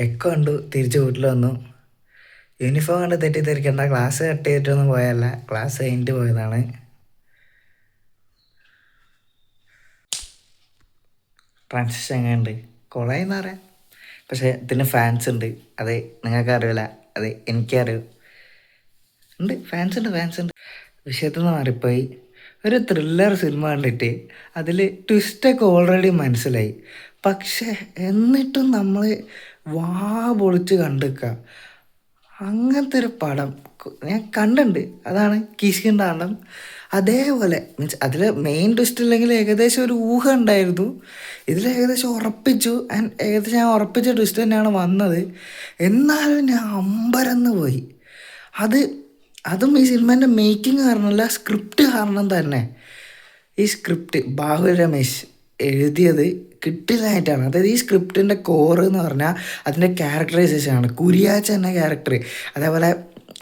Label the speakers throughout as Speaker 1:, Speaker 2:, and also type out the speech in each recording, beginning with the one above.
Speaker 1: Echo കണ്ടു തിരിച്ച് വീട്ടിൽ വന്നു. യൂണിഫോം കണ്ട് തെറ്റിദ്ധരിക്കേണ്ട ക്ലാസ് കട്ട് ചെയ്തിട്ടൊന്നും പോയല്ല ക്ലാസ് കഴിഞ്ഞിട്ട് പോയതാണ്. ട്രാൻസിഷൻ എങ്ങനെയുണ്ട് കൊളയെന്ന് പറയാം. പക്ഷേ ഇതിന് ഫാൻസ് ഉണ്ട്. അതെ നിങ്ങൾക്ക് അറിയില്ല അത് എനിക്കറിയൂ. ഉണ്ട് ഫാൻസ് ഉണ്ട് ഫാൻസ് ഉണ്ട്. വിഷയത്തിൽ നിന്ന് മാറിപ്പോയി. ഒരു ത്രില്ലർ സിനിമ കണ്ടിട്ട് അതിൽ ട്വിസ്റ്റൊക്കെ ഓൾറെഡി മനസ്സിലായി. പക്ഷേ എന്നിട്ടും നമ്മൾ വാ പൊളിച്ച് കണ്ടിക്കുക അങ്ങനത്തെ ഒരു പടം ഞാൻ കണ്ടിട്ടുണ്ട്. അതാണ് കിഷ്കിണ്ടാണ്ടം അതേപോലെ മീൻസ് അതിൽ മെയിൻ ട്വിസ്റ്റ് ഇല്ലെങ്കിൽ ഏകദേശം ഒരു ഊഹം ഉണ്ടായിരുന്നു. ഇതിൽ ഏകദേശം ഉറപ്പിച്ചു. ആൻഡ് ഏകദേശം ഞാൻ ഉറപ്പിച്ച ട്വിസ്റ്റ് തന്നെയാണ് വന്നത്. എന്നാലും ഞാൻ അമ്പരന്ന് പോയി. അത് അതും ഈ സിനിമേന്റെ മേക്കിംഗ് കാരണമല്ല സ്ക്രിപ്റ്റ് കാരണം തന്നെ. ഈ സ്ക്രിപ്റ്റ് ബാഹുൽ രമേശ് എഴുതിയത് കിട്ടില്ലായിട്ടാണ് അതായത് ഈ സ്ക്രിപ്റ്റിന്റെ കോർ എന്ന് പറഞ്ഞാൽ അതിന്റെ ക്യാരക്ടറൈസേഷൻ ആണ്. കുരിയാച്ച എന്ന ക്യാരക്ടർ അതേപോലെ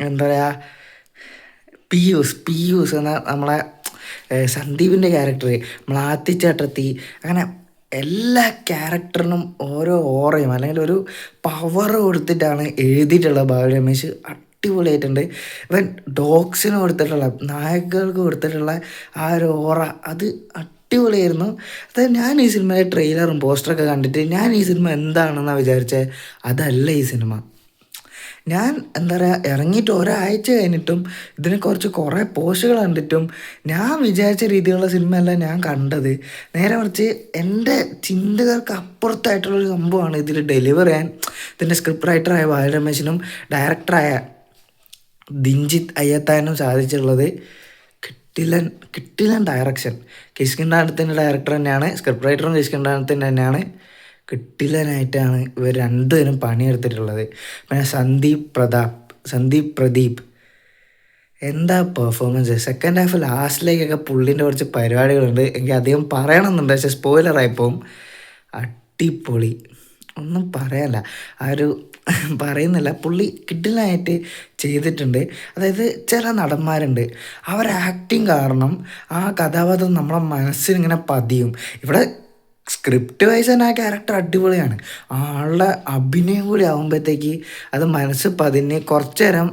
Speaker 1: എന്താ പറയുക പിയൂസ് പിയൂസ് എന്ന നമ്മളെ സന്ദീപിന്റെ ക്യാരക്ടർ മ്ലാത്തിച്ചേട്ടത്തി അങ്ങനെ എല്ലാ ക്യാരക്ടറിനും ഓരോ ഓറയും അല്ലെങ്കിൽ ഒരു പവർ കൊടുത്തിട്ടാണ് എഴുതിയിട്ടുള്ളത് ബാബു രമേശ് അടിപൊളിയായിട്ടുണ്ട്. ഇവൻ ഡോഗ്സിന് കൊടുത്തിട്ടുള്ള നായകൾക്ക് കൊടുത്തിട്ടുള്ള ആ ഒരു ഓറ അത് അടിപൊളിയായിരുന്നു. അതായത് ഞാൻ ഈ സിനിമയുടെ ട്രെയിലറും പോസ്റ്ററൊക്കെ കണ്ടിട്ട് ഞാൻ ഈ സിനിമ എന്താണെന്നാണ് വിചാരിച്ചത് അതല്ല ഈ സിനിമ. ഞാൻ എന്താ പറയുക ഇറങ്ങിയിട്ട് ഒരാഴ്ച കഴിഞ്ഞിട്ടും ഇതിനെ കുറിച്ച് കുറേ പോസ്റ്റുകൾ കണ്ടിട്ടും ഞാൻ വിചാരിച്ച രീതിയിലുള്ള സിനിമയല്ല ഞാൻ കണ്ടത്. നേരെ മറിച്ച് എന്റെ ചിന്തകൾക്ക് അപ്പുറത്തായിട്ടുള്ളൊരു സംഭവമാണ് ഇതിൽ ഡെലിവർ ചെയ്യാൻ. ഇതിന്റെ സ്ക്രിപ്റ്റ് റൈറ്ററായ ബാലരമേശനും ഡയറക്ടറായ ദിഞ്ചിത് അയ്യത്താനും സാധിച്ചിട്ടുള്ളത്. കിട്ടിലൻ കിട്ടിലൻ ഡയറക്ഷൻ കിഷ്കിണ്ടാനത്തിന്റെ ഡയറക്ടർ തന്നെയാണ്. സ്ക്രിപ്റ്റ് റൈറ്ററും കിഷ്കിണ്ടാനത്തിന്റെ തന്നെയാണ്. കിട്ടിലനായിട്ടാണ് ഇവർ രണ്ടുപേരും പണിയെടുത്തിട്ടുള്ളത്. പിന്നെ സന്ദീപ് പ്രതാപ് സന്ദീപ് പ്രദീപ്. എന്താ പെർഫോമൻസ് സെക്കൻഡ് ഹാഫ് ലാസ്റ്റിലേക്കൊക്കെ പുള്ളിന്റെ കുറച്ച് പരിപാടികളുണ്ട്. എനിക്ക് അധികം പറയണമെന്നുണ്ട്. പക്ഷേ സ്പോയിലറായിപ്പോവും അടിപൊളി. ഒന്നും പറയാല്ല. ആ ഒരു പറയുന്നില്ല. പുള്ളി കിഡിലായിട്ട് ചെയ്തിട്ടുണ്ട്. അതായത് ചില നടന്മാരുണ്ട്. അവർ ആക്ടിങ് കാരണം ആ കഥാപാത്രം നമ്മളെ മനസ്സിലിങ്ങനെ പതിയും. ഇവിടെ സ്ക്രിപ്റ്റ് വൈസ് തന്നെ ആ ക്യാരക്ടർ അടിപൊളിയാണ്. ആളുടെ അഭിനയം കൂടി ആകുമ്പോഴത്തേക്ക് അത് മനസ്സ് പതിന് കുറച്ച് നേരം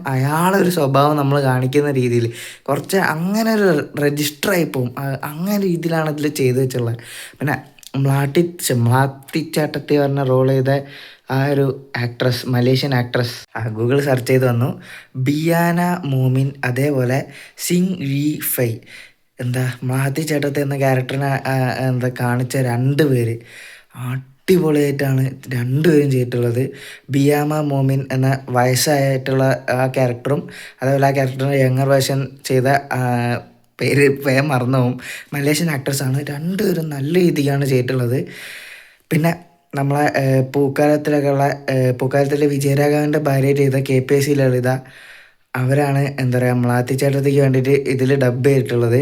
Speaker 1: ഒരു സ്വഭാവം നമ്മൾ കാണിക്കുന്ന രീതിയിൽ കുറച്ച് അങ്ങനെ ഒരു രജിസ്റ്റർ ആയി പോകും അങ്ങനെ രീതിയിലാണ് ഇതിൽ ചെയ്തു വെച്ചുള്ളത് പിന്നെ മ്ലാട്ടി മ്ലാത്തിച്ചാട്ടത്തി പറഞ്ഞ റോൾ ചെയ്ത ആ ഒരു actress Malaysian actress Google search ചെയ്ത് വന്നു. ബിയാന മോമിൻ അതേപോലെ സിങ് വി ഫൈ. എന്താ മ്ലാത്തി ചേട്ടത്തെ എന്ന ക്യാരക്ടറിനെ എന്താ കാണിച്ച രണ്ട് പേര്. അടിപൊളിയായിട്ടാണ് രണ്ടുപേരും ചെയ്തിട്ടുള്ളത്. ബിയാമ മോമിൻ എന്ന വയസ്സായിട്ടുള്ള ആ ക്യാരക്ടറും അതേപോലെ ആ ക്യാരക്ടറിന്റെ യങ്ങർ വേർഷൻ ചെയ്ത പേര് മറന്നു മറന്നുപോകും മലേഷ്യൻ ആക്ടേഴ്സാണ് രണ്ടുപേരും നല്ല രീതിക്കാണ് ചെയ്തിട്ടുള്ളത്. പിന്നെ നമ്മളെ പൂക്കാലത്തിലൊക്കെ ഉള്ള പൂക്കാലത്തിലെ വിജയരാഘവന്റെ ഭാര്യ ചെയ്ത K P S C Lalitha അവരാണ് എന്താ പറയുക മ്ലാത്തിച്ചേട്ടത്തേക്ക് വേണ്ടിയിട്ട് ഇതിൽ ഡബ് ചെയ്തിട്ടുള്ളത്.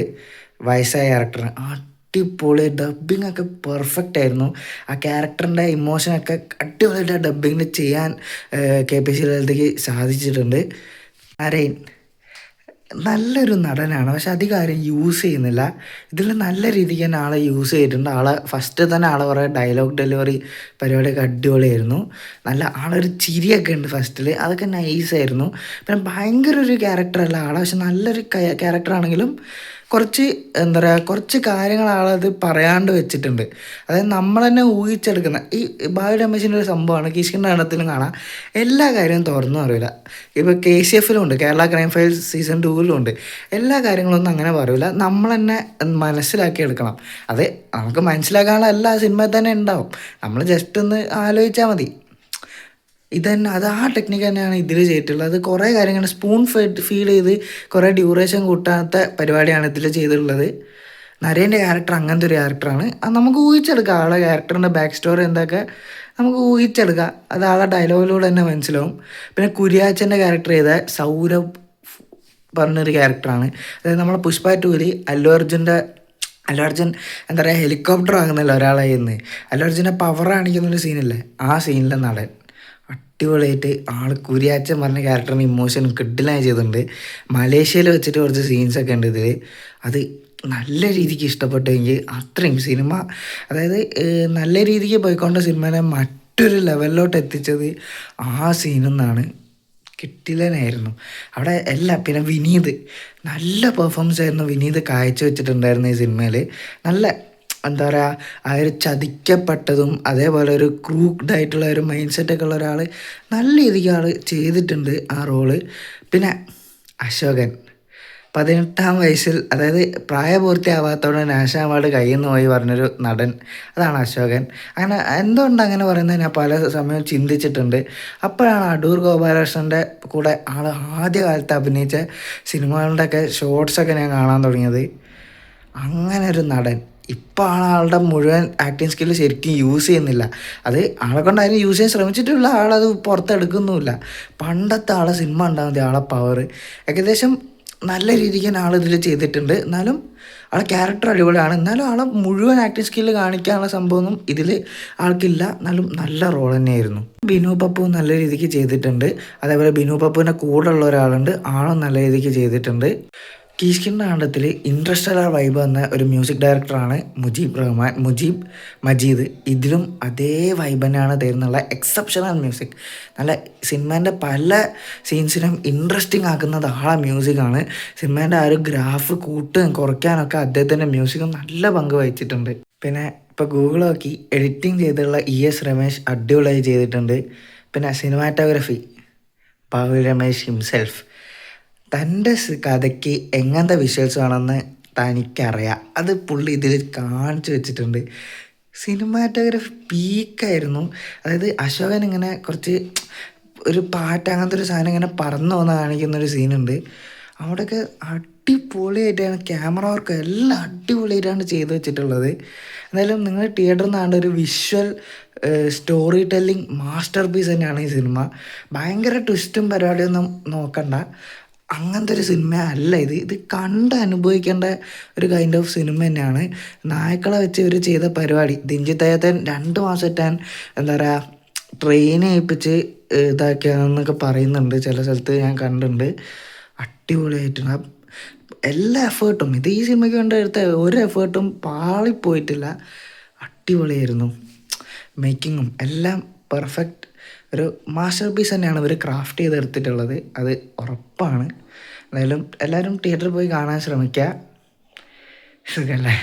Speaker 1: വയസ്സായ ക്യാരക്ടറിന് അടിപൊളി ഡബ്ബിംഗ് ഒക്കെ പെർഫെക്റ്റ് ആയിരുന്നു. ആ ക്യാരക്ടറിന്റെ ഇമോഷനൊക്കെ അടിപൊളിയായിട്ട് ആ ഡബിങ്ങിന് ചെയ്യാൻ കെ പി സി ലളിതയ്ക്ക് സാധിച്ചിട്ടുണ്ട്. നരൈൻ നല്ലൊരു നടനാണ്. പക്ഷെ അധികം ആരും യൂസ് ചെയ്യുന്നില്ല. ഇതിൽ നല്ല രീതിക്ക് തന്നെ ആളെ യൂസ് ചെയ്തിട്ടുണ്ട്. ആളെ ഫസ്റ്റ് തന്നെ ആളെ കുറേ ഡയലോഗ് ഡെലിവറി പരിപാടിയൊക്കെ അടിപൊളിയായിരുന്നു. നല്ല ആളൊരു ചിരിയൊക്കെ ഉണ്ട് ഫസ്റ്റിൽ അതൊക്കെ നൈസായിരുന്നു പിന്നെ ഭയങ്കര ഒരു ക്യാരക്ടറല്ല ആളെ. പക്ഷെ നല്ലൊരു ക്യാരക്ടർ ആണെങ്കിലും കുറച്ച് എന്താ പറയുക കുറച്ച് കാര്യങ്ങൾ ആളത് പറയാണ്ട് വെച്ചിട്ടുണ്ട്. അതായത് നമ്മൾ തന്നെ ഊഹിച്ചെടുക്കുന്ന ഈ ബാബു രമേശിന്റെ ഒരു സംഭവമാണ് കിഷ്കിന്റെ എണ്ണത്തിലും കാണാം. എല്ലാ കാര്യവും തുറന്നു അറിയില്ല. ഇപ്പോൾ കെ സി എഫിലും ഉണ്ട് കേരള ക്രൈം ഫയൽസ് സീസൺ ടൂവിലും ഉണ്ട്. എല്ലാ കാര്യങ്ങളൊന്നും അങ്ങനെ പറയില്ല നമ്മൾ തന്നെ മനസ്സിലാക്കി എടുക്കണം. അത് നമുക്ക് മനസ്സിലാക്കാനുള്ള എല്ലാ സിനിമയിൽ തന്നെ ഉണ്ടാവും. നമ്മൾ ജസ്റ്റ് ഒന്ന് ആലോചിച്ചാൽ മതി. ഇതന്നെ അത് ആ ടെക്നിക്ക് തന്നെയാണ് ഇതിൽ ചെയ്തിട്ടുള്ളത്. അത് കുറേ കാര്യങ്ങൾ സ്പൂൺ ഫെഡ് ഫീൽ ചെയ്ത് കുറേ ഡ്യൂറേഷൻ കൂട്ടാത്ത പരിപാടിയാണ് ഇതിൽ ചെയ്തിട്ടുള്ളത്. നരേന്റെ ക്യാരക്ടർ അങ്ങനത്തെ ഒരു ക്യാരക്ടറാണ് അത് നമുക്ക് ഊഹിച്ചെടുക്കാം ആളെ ക്യാരക്ടറിന്റെ ബാക്ക് സ്റ്റോറി എന്തൊക്കെ. നമുക്ക് ഊഹിച്ചെടുക്കാം. അത് ആളെ ഡയലോഗിലൂടെ തന്നെ മനസ്സിലാവും. പിന്നെ കുര്യാച്ചന്റെ ക്യാരക്ടർ ചെയ്ത സൗരഭ് പറഞ്ഞൊരു ക്യാരക്ടറാണ് അതായത് നമ്മളെ പുഷ്പ ടൂരി അല്ലു അർജുന്റെ അല്ലു അർജുൻ എന്താ പറയുക ഹെലികോപ്റ്റർ വാങ്ങുന്നില്ല ഒരാളെ നിന്ന് അല്ലു അർജുന്റെ പവർ കാണിക്കുന്ന ഒരു സീനല്ലേ ആ സീനിലെ നടൻ. അടിപൊളിയായിട്ട് ആൾ കുരിയാച്ചൻ പറഞ്ഞ ക്യാരക്ടറിന് ഇമോഷൻ കിഡിലായി ചെയ്തിട്ടുണ്ട്. മലേഷ്യയിൽ വെച്ചിട്ട് കുറച്ച് സീൻസൊക്കെ ഉണ്ട് ഇതിൽ അത് നല്ല രീതിക്ക് ഇഷ്ടപ്പെട്ടെങ്കിൽ അത്രയും സിനിമ അതായത് നല്ല രീതിക്ക് പോയിക്കൊണ്ട സിനിമനെ മറ്റൊരു ലെവലിലോട്ട് എത്തിച്ചത് ആ സീനിൽ നിന്നാണ് കിട്ടില്ലനായിരുന്നു അവിടെ എല്ലാം പിന്നെ വിനീത്. നല്ല പെർഫോമൻസ് ആയിരുന്നു വിനീത് കാഴ്ചവെച്ചിട്ടുണ്ടായിരുന്നു ഈ സിനിമയിൽ നല്ല എന്താ പറയുക ആ ഒരു ചതിക്കപ്പെട്ടതും അതേപോലെ ഒരു ക്രൂഡ് ആയിട്ടുള്ള ഒരു മൈൻഡ് സെറ്റൊക്കെ ഉള്ള ഒരാൾ നല്ല രീതിക്ക് ആൾ ചെയ്തിട്ടുണ്ട് ആ റോൾ പിന്നെ അശോകൻ. പതിനെട്ടാം വയസ്സിൽ അതായത് പ്രായപൂർത്തിയാവാത്തതോടെ നാഷണൽ അവാർഡ് കയ്യിൽ നിന്ന് പോയി പറഞ്ഞൊരു നടൻ. അതാണ് അശോകൻ. അങ്ങനെ എന്തുകൊണ്ട് അങ്ങനെ പറയുന്നത് ഞാൻ പല സമയവും ചിന്തിച്ചിട്ടുണ്ട്. അപ്പോഴാണ് അടൂർ ഗോപാലകൃഷ്ണന്റെ കൂടെ ആൾ ആദ്യകാലത്ത് അഭിനയിച്ച സിനിമകളുടെയൊക്കെ ഷോർട്സൊക്കെ ഞാൻ കാണാൻ തുടങ്ങിയത്. അങ്ങനെ ഒരു നടൻ. ഇപ്പോൾ ആളുടെ മുഴുവൻ ആക്ടിങ് സ്കില്ല് ശരിക്കും യൂസ് ചെയ്യുന്നില്ല. അത് ആളെ കൊണ്ട് അതിന് യൂസ് ചെയ്യാൻ ശ്രമിച്ചിട്ടുള്ള ആളത് പുറത്തെടുക്കുന്നുമില്ല. പണ്ടത്തെ ആളെ സിനിമ ഉണ്ടാകുന്നത് ആളെ പവർ ഏകദേശം നല്ല രീതിക്ക് തന്നെ ആളിതിൽ ചെയ്തിട്ടുണ്ട്. എന്നാലും ആളെ ക്യാരക്ടർ അടിപൊളിയാണ്. എന്നാലും ആളെ മുഴുവൻ ആക്ടിങ് സ്കില്ല് കാണിക്കാനുള്ള സംഭവമൊന്നും ഇതിൽ ആൾക്കില്ല. എന്നാലും നല്ല റോൾ തന്നെയായിരുന്നു. ബിനു പപ്പു നല്ല രീതിക്ക് ചെയ്തിട്ടുണ്ട്. അതേപോലെ ബിനു പപ്പുവിന്റെ ഉള്ള ഒരാളുണ്ട്. ആളും നല്ല രീതിക്ക് ചെയ്തിട്ടുണ്ട്. കീഷ്കിന്റെ കാണ്ടത്തിൽ ഇൻട്രസ്റ്റലാർ വൈബ് എന്ന ഒരു മ്യൂസിക് ഡയറക്ടറാണ് മുജീബ് റഹ്മാൻ. മുജീബ് മജീദ് ഇതിലും അതേ വൈബ് തന്നെയാണ് തരുന്നുള്ള എക്സെപ്ഷണൽ മ്യൂസിക് നല്ല സിനിമേന്റെ പല സീൻസിനും ഇൻട്രസ്റ്റിംഗ് ആക്കുന്നത് ആളെ മ്യൂസിക്കാണ് സിനിമേന്റെ ആ ഒരു ഗ്രാഫ് കൂട്ടും കുറയ്ക്കാനൊക്കെ അദ്ദേഹത്തിന്റെ മ്യൂസിക്കും നല്ല പങ്ക് വഹിച്ചിട്ടുണ്ട്. പിന്നെ ഇപ്പോൾ ഗൂഗിൾ നോക്കി എഡിറ്റിംഗ് ചെയ്തിട്ടുള്ള ഇ എസ് രമേശ് അടിപൊളിയായി ചെയ്തിട്ടുണ്ട്. പിന്നെ സിനിമാറ്റോഗ്രഫി പാവുൽ രമേശ് ഹിംസെൽഫ് തന്റെ കഥയ്ക്ക് എങ്ങനത്തെ വിഷ്വൽസ് വേണമെന്ന് തനിക്കറിയാം. അത് പുള്ളി ഇതിൽ കാണിച്ചു വെച്ചിട്ടുണ്ട്. സിനിമാറ്റോഗ്രഫി പീക്കായിരുന്നു അതായത് അശോകൻ ഇങ്ങനെ കുറച്ച് ഒരു പാട്ട് അങ്ങനത്തെ ഒരു സാധനം ഇങ്ങനെ പറന്നു വന്ന് കാണിക്കുന്നൊരു സീനുണ്ട്. അവിടെയൊക്കെ അടിപൊളിയായിട്ടാണ് ക്യാമറ വർക്ക് എല്ലാം അടിപൊളിയായിട്ടാണ് ചെയ്തു വെച്ചിട്ടുള്ളത്. എന്തായാലും നിങ്ങൾ തിയേറ്ററിൽ നിന്നാണ്ട് ഒരു visual storytelling masterpiece തന്നെയാണ് ഈ സിനിമ ഭയങ്കര ട്വിസ്റ്റും പരിപാടിയൊന്നും നോക്കണ്ട. അങ്ങനത്തെ ഒരു സിനിമ അല്ല ഇത്. ഇത് കണ്ട് അനുഭവിക്കേണ്ട ഒരു കൈൻഡ് ഓഫ് സിനിമ തന്നെയാണ്. നായ്ക്കളെ വെച്ച് ഇവർ ചെയ്ത പരിപാടി. ദിഞ്ചിത്തയത്തൻ രണ്ട് മാസമായിട്ടാൻ എന്താ പറയുക ട്രെയിൻ ഏൽപ്പിച്ച് ഇതാക്കിയാന്നൊക്കെ പറയുന്നുണ്ട്. ചില സ്ഥലത്ത് ഞാൻ കണ്ടിട്ടുണ്ട്. അടിപൊളിയായിട്ടുണ്ട്. എല്ലാ എഫേർട്ടും ഇത് ഈ സിനിമയ്ക്ക് വേണ്ട എടുത്ത ഒരു എഫേർട്ടും പാളിപ്പോയിട്ടില്ല അടിപൊളിയായിരുന്നു. മേക്കിങ്ങും എല്ലാം പെർഫെക്റ്റ് ഒരു മാസ്റ്റർ പീസ് തന്നെയാണ് ഇവർ ക്രാഫ്റ്റ് ചെയ്തെടുത്തിട്ടുള്ളത്. അത് ഉറപ്പാണ്. എന്തായാലും എല്ലാവരും തിയേറ്ററിൽ പോയി കാണാൻ ശ്രമിക്കുക സുഖമല്ലേ